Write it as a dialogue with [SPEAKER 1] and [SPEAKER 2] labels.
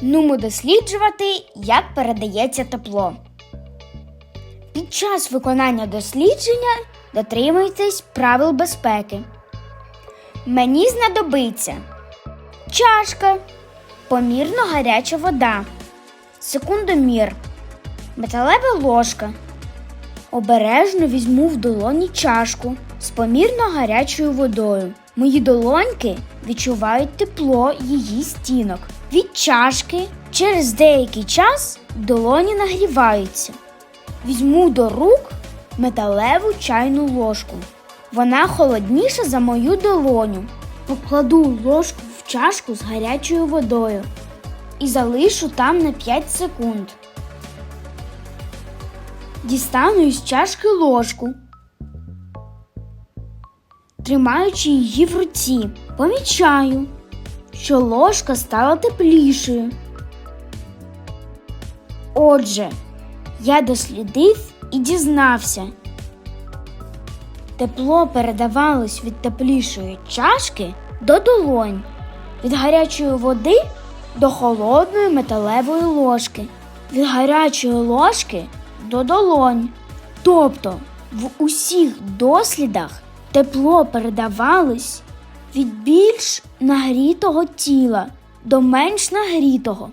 [SPEAKER 1] Нумо досліджувати, як передається тепло. Під час виконання дослідження дотримуйтесь правил безпеки. Мені знадобиться чашка, помірно гаряча вода, секундомір, металева ложка. Обережно візьму в долоні чашку з помірно гарячою водою. Мої долоньки відчувають тепло її стінок. Від чашки через деякий час долоні нагріваються. Візьму до рук металеву чайну ложку. Вона холодніша за мою долоню. Покладу ложку в чашку з гарячою водою і залишу там на 5 секунд. Дістану із чашки ложку. Тримаючи її в руці, помічаю, що ложка стала теплішою. Отже, я дослідив і дізнався. Тепло передавалось від теплішої чашки до долонь, від гарячої води до холодної металевої ложки, від гарячої ложки до долонь. Тобто в усіх дослідах тепло передавалось від більш нагрітого тіла до менш нагрітого.